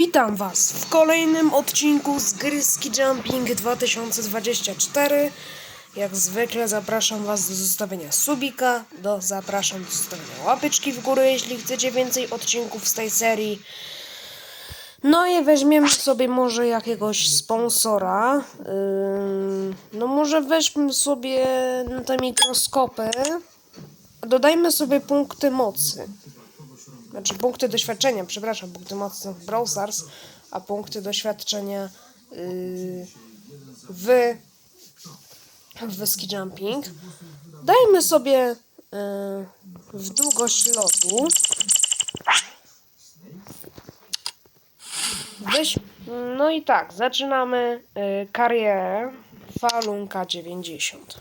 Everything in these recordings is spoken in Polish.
Witam Was w kolejnym odcinku z gry Ski Jumping 2024. Jak zwykle zapraszam Was do zostawienia subika, do zapraszam do zostawienia łapeczki w górę, jeśli chcecie więcej odcinków z tej serii. No i weźmiemy sobie może jakiegoś sponsora. Ym, no może weźmy sobie te mikroskopy. Dodajmy sobie punkty mocy. Znaczy punkty doświadczenia, przepraszam, punkty mocy w Brawl Stars, a punkty doświadczenia yy, w, w ski jumping. Dajmy sobie yy, w długość lotu. No i tak, zaczynamy yy, karierę Falunka 90.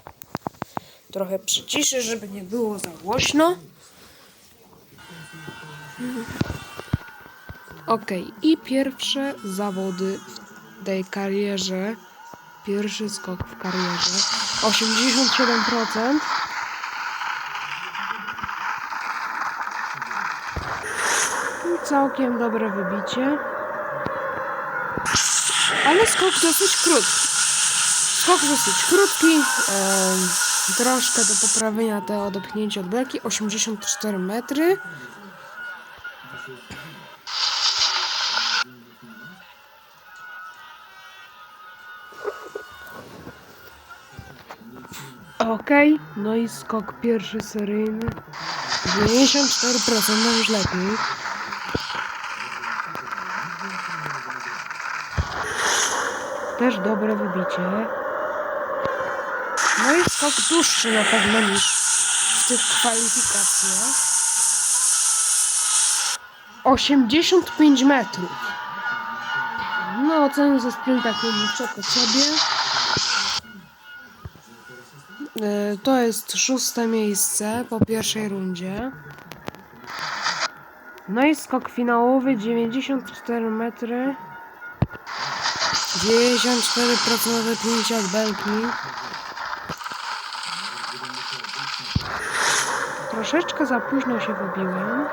Trochę przyciszę, żeby nie było za głośno. Okej, i pierwsze zawody w tej karierze. Pierwszy skok w karierze. 87%. I Całkiem dobre wybicie. Ale skok dosyć krótki. Skok dosyć krótki. em, troszkę do poprawienia te odepchnięcie od belki. 84 metry. Okej, no i skok pierwszy seryjny. 94%, no już lepiej. Też dobre wybicie. No i skok dłuższy na pewno niż w tych kwalifikacjach. 85 metrów. No, oceny ze sprintakiem niczego sobie. Y, To jest szóste miejsce po pierwszej rundzie. No i skok finałowy 94 metry. 94% wypchnięcia od belki. Troszeczkę za późno się wybiłem.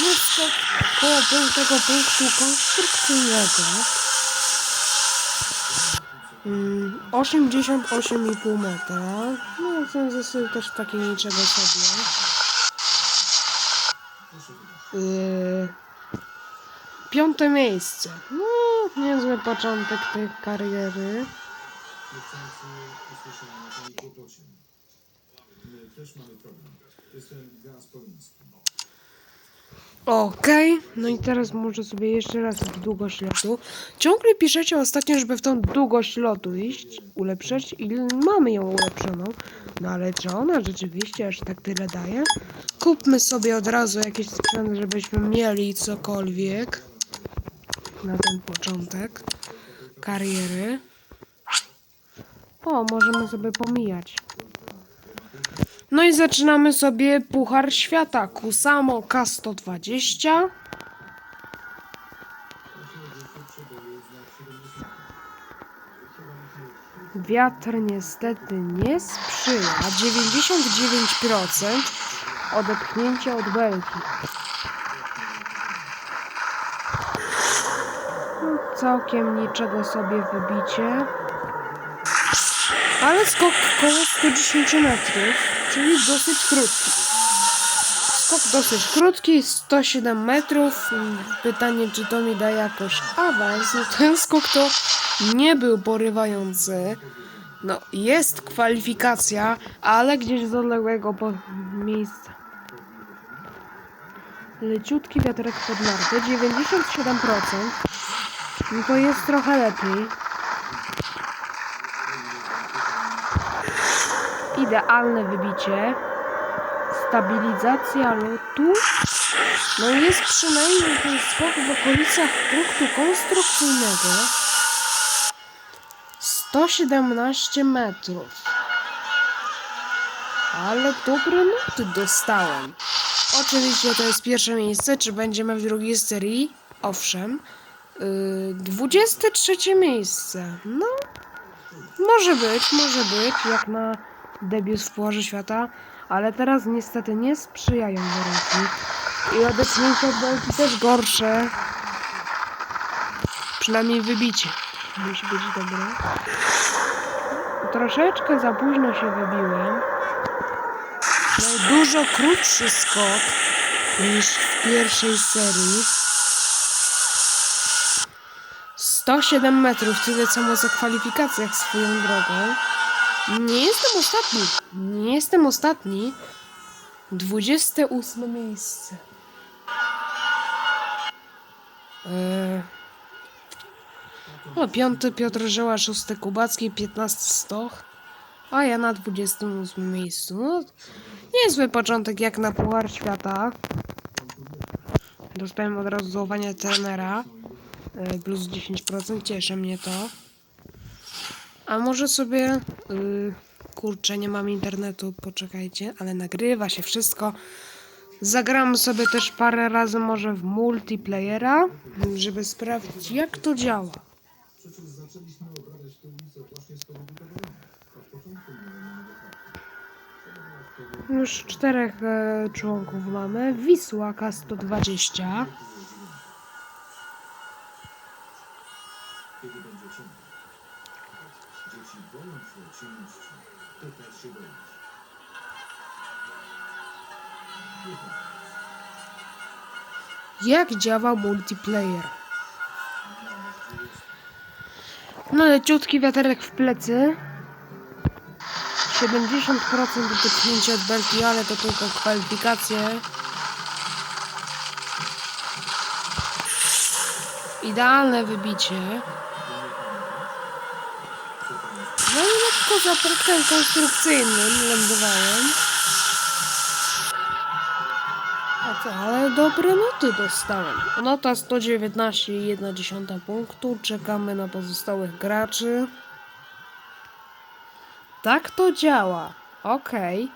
No skok koło tego punktu konstrukcyjnego. Mm, 88,5 metra. No, to jest też takie niczego sobie. Yy, piąte miejsce. No, niezły początek tej kariery. My też mamy problem. Jestem Gaz Poliński. Okej, no i teraz muszę sobie jeszcze raz w długość lotu. Ciągle piszecie ostatnio, żeby w tą długość lotu iść, ulepszać i mamy ją ulepszoną. No ale czy ona rzeczywiście aż tak tyle daje? Kupmy sobie od razu jakiś sprzęt, żebyśmy mieli cokolwiek na ten początek kariery. O, możemy sobie pomijać. No i zaczynamy sobie Puchar Świata Kusamo K120. Wiatr niestety nie sprzyja. 99% odepchnięcia od belki. No, Całkiem niczego sobie wybicie. Ale skok koło 110 metrów, czyli dosyć krótki. Skok dosyć krótki, 107 metrów. Pytanie, czy to mi da jakoś awans. No ten skok to nie był porywający. No, jest kwalifikacja, ale gdzieś z odległego miejsca. Leciutki wiaterek pod nartę, 97%. No to jest trochę lepiej. Idealne wybicie. Stabilizacja lotu. No jest przynajmniej ten skok w okolicach punktu konstrukcyjnego. 117 metrów. Ale dobre noty dostałem. Oczywiście to jest pierwsze miejsce. Czy będziemy w drugiej serii? Owszem. Yy, 23 miejsce. No, może być, może być, jak na debiut w Pucharze Świata, ale teraz niestety nie sprzyjają warunki. I odepchnięcie od też gorsze. przynajmniej wybicie. Musi być dobre. Troszeczkę za późno się wybiłem. No, dużo krótszy skok niż w pierwszej serii. 107 metrów, tyle samo w kwalifikacjach swoją drogą. Nie jestem ostatni. Nie jestem ostatni. 28 miejsce. Eee. O, piąty Piotr Żyła, szósty Kubacki, 15 Stoch. A ja na 28 miejscu. No, niezły początek jak na Puchar Świata. Dostałem od razu zaufanie trenera. e, Plus 10%, cieszy mnie to. A może sobie... y, kurczę, nie mam internetu, poczekajcie, ale nagrywa się wszystko. Zagram sobie też parę razy może w multiplayera, żeby sprawdzić jak to działa. Już czterech e, członków mamy. Wisła K120. Jak działa multiplayer? No leciutki wiaterek w plecy. 70% dotknięcia od belki, ale to tylko kwalifikacje. Idealne wybicie. No i lekko za punktem konstrukcyjnym lądowałem. A co, ale dobre noty dostałem. Nota 119,1 punktu. Czekamy na pozostałych graczy. Tak to działa. Okej.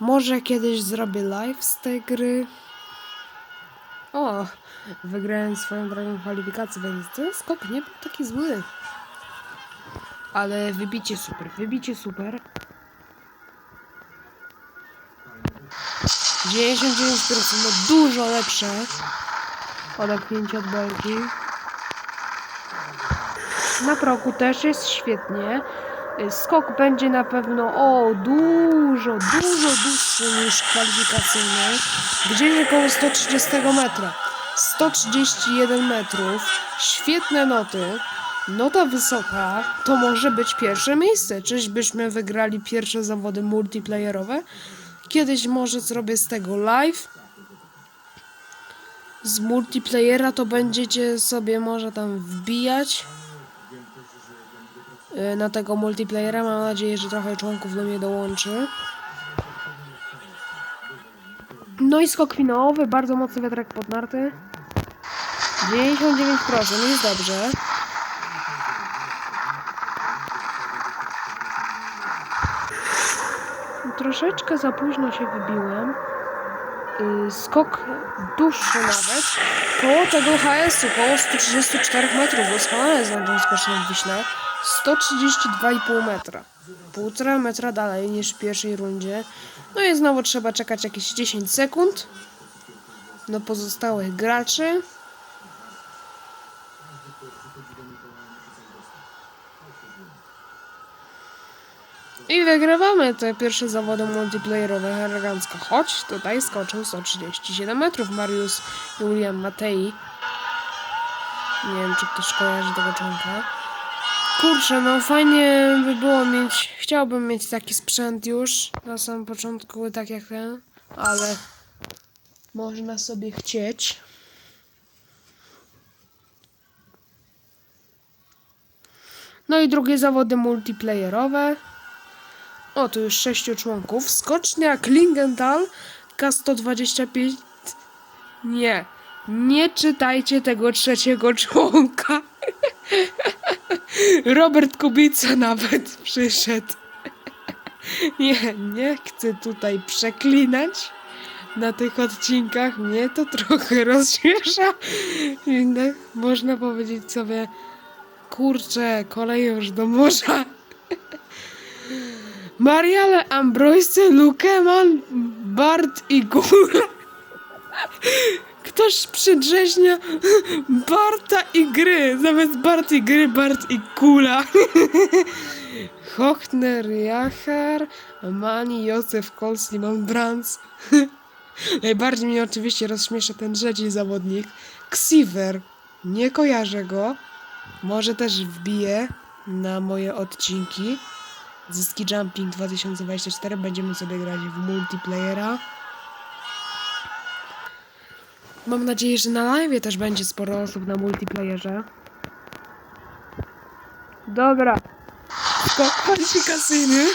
Może kiedyś zrobię live z tej gry. O, wygrałem swoją drogą kwalifikację, więc ten skok nie był taki zły. Ale wybicie super, wybicie super. 99% no dużo lepsze odepchnięcie od belki. Na progu też jest świetnie. Skok będzie na pewno o dużo, dużo dłuższy niż kwalifikacyjny. Gdzieś około 130 metra. 131 metrów. Świetne noty. Nota wysoka to może być pierwsze miejsce. Czyżbyśmy wygrali pierwsze zawody multiplayerowe? Kiedyś może zrobię z tego live. Z multiplayera to będziecie sobie może tam wbijać y, na tego multiplayera. Mam nadzieję, że trochę członków do mnie dołączy. No i skok finałowy, bardzo mocny wiatrak pod narty. 99% jest dobrze. Troszeczkę za późno się wybiłem. Yy, skok dłuższy nawet. Koło tego HS-u, koło 134 metrów. Doskonale znam tą skocznię w Wiśle. 132,5 metra. Półtora metra dalej niż w pierwszej rundzie. No i znowu trzeba czekać jakieś 10 sekund do pozostałych graczy. I wygrywamy te pierwsze zawody multiplayerowe elegancko. Choć tutaj skoczył 137 metrów Mariusz Julian Matei. Nie wiem, czy ktoś kojarzy tego członka. Kurczę, no fajnie by było mieć, chciałbym mieć taki sprzęt już na samym początku, tak jak ten, ale można sobie chcieć. No i drugie zawody multiplayerowe. O, tu już sześciu członków. Skocznia Klingenthal K125. Nie. Nie czytajcie tego trzeciego członka. Robert Kubica nawet przyszedł. Nie, nie chcę tutaj przeklinać na tych odcinkach. Mnie to trochę rozśmiesza. Można powiedzieć sobie, kurczę, koleją już do morza. Mariale Ambrojscy, Lukeman, Bart i Góra. Ktoś przedrzeźnia Barta i gry. Zamiast Bart i gry, Bart i kula. Hochner, Jachar, Mani, Józef, Kol, Simon Brands. Najbardziej mnie oczywiście rozśmiesza ten trzeci zawodnik. Xiver. Nie kojarzę go. Może też wbiję na moje odcinki. Ze Ski Jumping 2024 będziemy sobie grać w multiplayera. Mam nadzieję, że na live też będzie sporo osób na multiplayerze. Dobra. Kwalifikacyjny.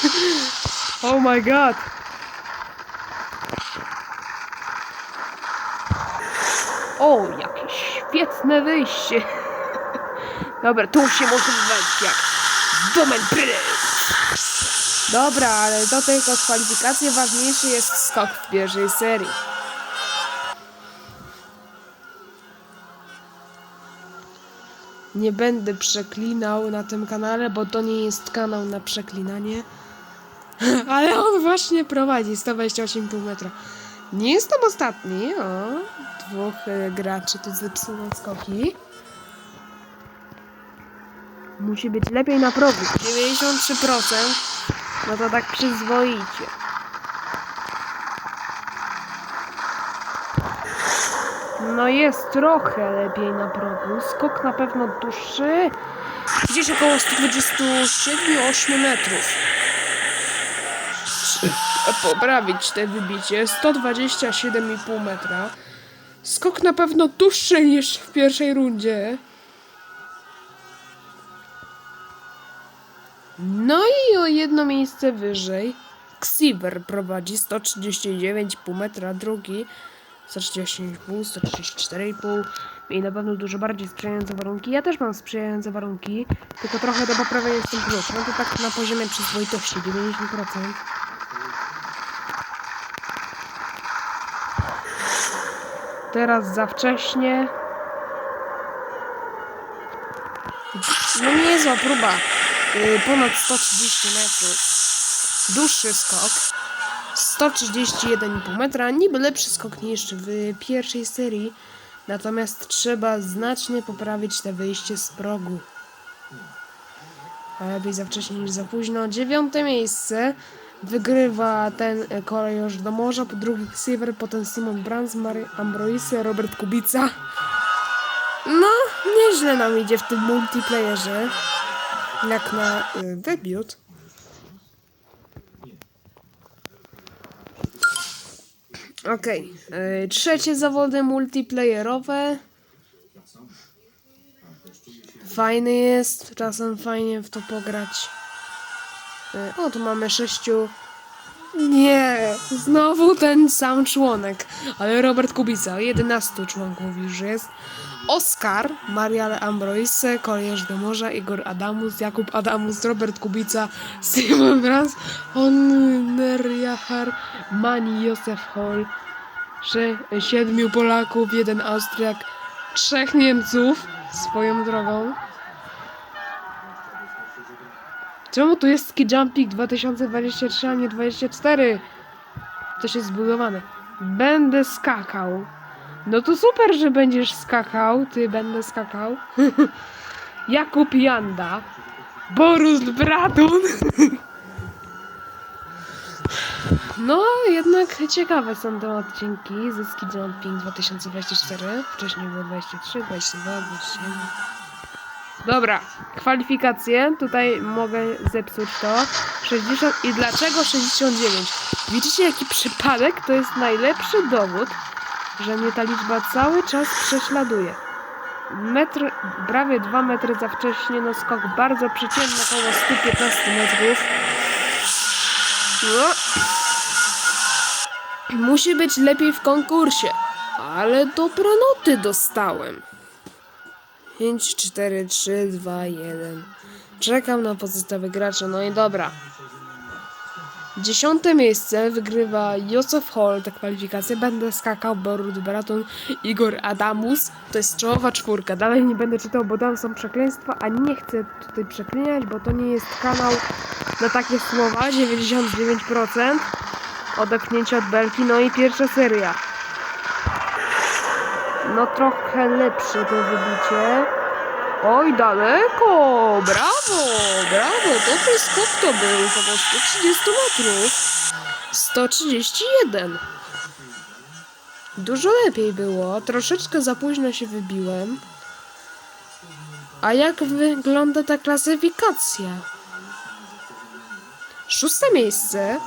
Oh my god. O, jakie świetne wyjście. Dobra, tu się może wejść jak Domen Prince. Dobra, ale do tylko kwalifikacje ważniejszy jest skok w pierwszej serii. Nie będę przeklinał na tym kanale, bo to nie jest kanał na przeklinanie. Ale on właśnie prowadzi 128,5 metra. Nie jestem ostatni. O, dwóch e, graczy tu zepsuło skoki. Musi być lepiej na progu. 93%. No to tak przyzwoicie. No jest trochę lepiej na progu. Skok na pewno dłuższy. Gdzieś około 127-8 metrów. Poprawić te wybicie. 127,5 metra. Skok na pewno dłuższy niż w pierwszej rundzie. No i o jedno miejsce wyżej. Xiver prowadzi 139,5 metra, drugi 138,5, 134,5 i na pewno dużo bardziej sprzyjające warunki. Ja też mam sprzyjające warunki, tylko trochę do poprawy jestem plus. No to tak na poziomie przyzwoitości 90%. Teraz za wcześnie. No niezła próba. Yy, ponad 130 metrów. Dłuższy skok. 131,5 metra. Niby lepszy skok niż w pierwszej serii. Natomiast trzeba znacznie poprawić te wyjście z progu. A lepiej za wcześnie niż za późno. Dziewiąte miejsce. Wygrywa ten kolejorz do morza, po drugi Xiver, potem Simon Brands, Mary Ambroise, Robert Kubica. No, nieźle nam idzie w tym multiplayerze. Jak na y, debiut. Okej, y, trzecie zawody multiplayerowe. Fajny jest, czasem fajnie w to pograć. Y, O, tu mamy sześciu. Nie, znowu ten sam członek, ale Robert Kubica, 11 członków już jest. Oskar, Mariale Ambroise, Kolejarz do Morza, Igor Adamus, Jakub Adamus, Robert Kubica, Simon Brans, Honner Jachar, Mani Józef Hol, sze- siedmiu Polaków, jeden Austriak, trzech Niemców swoją drogą. Czemu tu jest ski jumping 2023, a nie 24? To się zbudowane. Będę skakał. No to super, że będziesz skakał. Ty będę skakał. Jakub Janda. Borus Bratun. No, jednak ciekawe są te odcinki ze Ski Jumping 2024. Wcześniej było 23, 22, 27. Dobra, kwalifikacje. Tutaj mogę zepsuć to. 60 i dlaczego 69? Widzicie jaki przypadek? To jest najlepszy dowód, że mnie ta liczba cały czas prześladuje. Metr, prawie 2 metry za wcześnie, no skok bardzo przeciętny, około 115 metrów. No. Musi być lepiej w konkursie, ale dobre noty dostałem. 5, 4, 3, 2, 1. Czekam na pozostałych graczy. No i dobra. Dziesiąte miejsce wygrywa Józef Hall, ta kwalifikacja. Będę skakał Borut Baraton, Igor Adamus. To jest czołowa czwórka. Dalej nie będę czytał, bo tam są przekleństwa, a nie chcę tutaj przeklinać, bo to nie jest kanał na takie słowa. 99% odepchnięcie od belki. No i pierwsza seria. no trochę lepsze to wybicie. Oj, daleko! Brawo! Brawo! Dobry skok to był, około 130 metrów. 131. Dużo lepiej było. Troszeczkę za późno się wybiłem. A jak wygląda ta klasyfikacja? Szóste miejsce.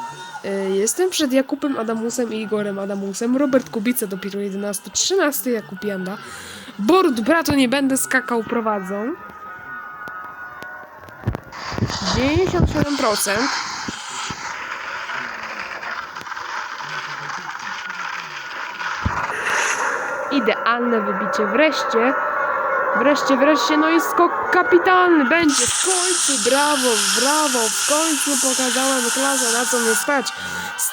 Y, Jestem przed Jakubem Adamusem i Igorem Adamusem. Robert Kubica dopiero 11. 13 Jakub Janda. Borut bratu nie będę skakał prowadzą. 97%. Idealne wybicie wreszcie. Wreszcie, wreszcie, no i skok kapitalny będzie. W końcu, brawo, brawo, w końcu pokazałem klasę, na co mnie stać.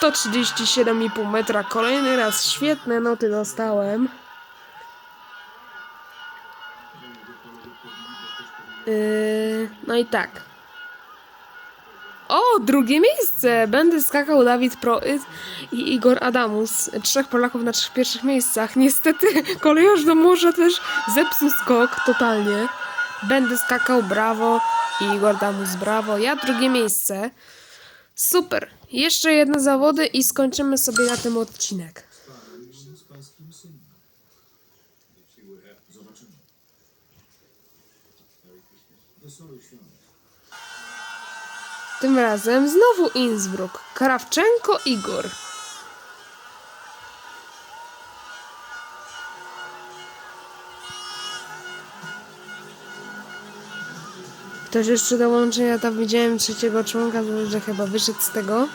137,5 metra, kolejny raz świetne noty dostałem. Yy, no i tak. O, drugie miejsce! Będę skakał Dawid Proyt i Igor Adamus. Trzech Polaków na trzech pierwszych miejscach. Niestety kolejarz do morza też zepsuł skok totalnie. Będę skakał, brawo. Igor Adamus, brawo. Ja drugie miejsce. Super. Jeszcze jedne zawody i skończymy sobie na tym odcinek. Tym razem znowu Innsbruck. Krawczenko Igor. Ktoś jeszcze dołączy, ja tam widziałem trzeciego członka, że chyba wyszedł z tego.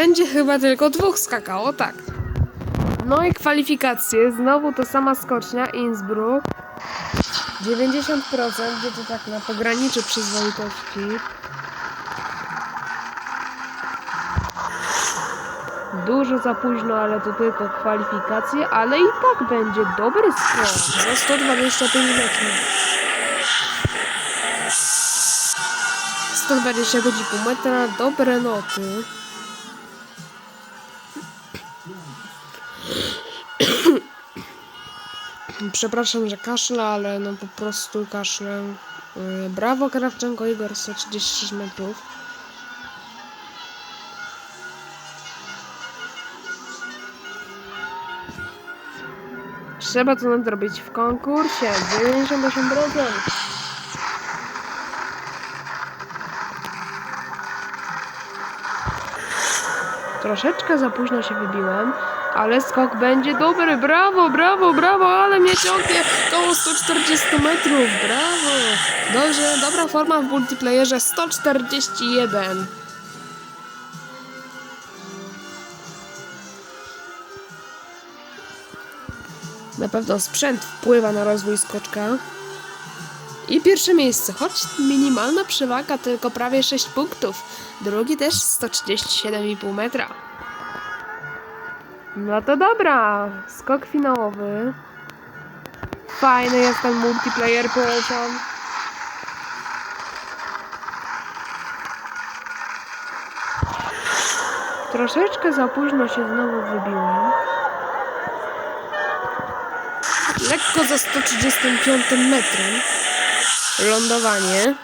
Będzie chyba tylko dwóch skakało, tak. No i kwalifikacje, znowu to sama skocznia, Innsbruck. 90%, gdzie to tak na pograniczu przyzwoitości. Dużo za późno, ale to tylko kwalifikacje, ale i tak będzie dobry skok za 125 metrów. 125,5 metra, dobre noty. Przepraszam, że kaszle, ale no po prostu kaszlę. Yy, Brawo, Krawczenko Igor, 136 metrów. Trzeba to nadrobić w konkursie. 98%. Troszeczkę za późno się wybiłem, ale skok będzie dobry. Brawo, brawo, brawo, ale mnie ciągnie koło 140 metrów. Brawo. Dobrze, dobra forma w multiplayerze 141. Na pewno sprzęt wpływa na rozwój skoczka. I pierwsze miejsce, choć minimalna przewaga, tylko prawie 6 punktów. Drugi też 137,5 metra. No to dobra, skok finałowy. Fajny jest ten multiplayer, polecam. Troszeczkę za późno się znowu wybiłem. Lekko za 135 metrem. Lądowanie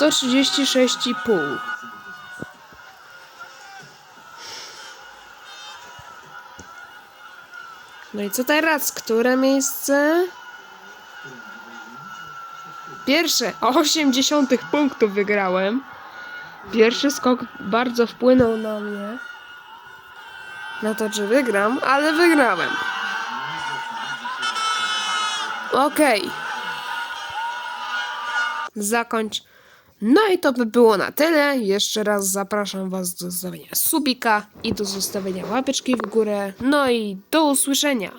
136,5. No i co teraz? Które miejsce? Pierwsze, 80 punktów wygrałem. Pierwszy skok bardzo wpłynął na mnie. Na to, czy wygram, ale wygrałem. Okej. Zakończ. No i to by było na tyle. Jeszcze raz zapraszam Was do zostawienia subika i do zostawienia łapeczki w górę. No i do usłyszenia.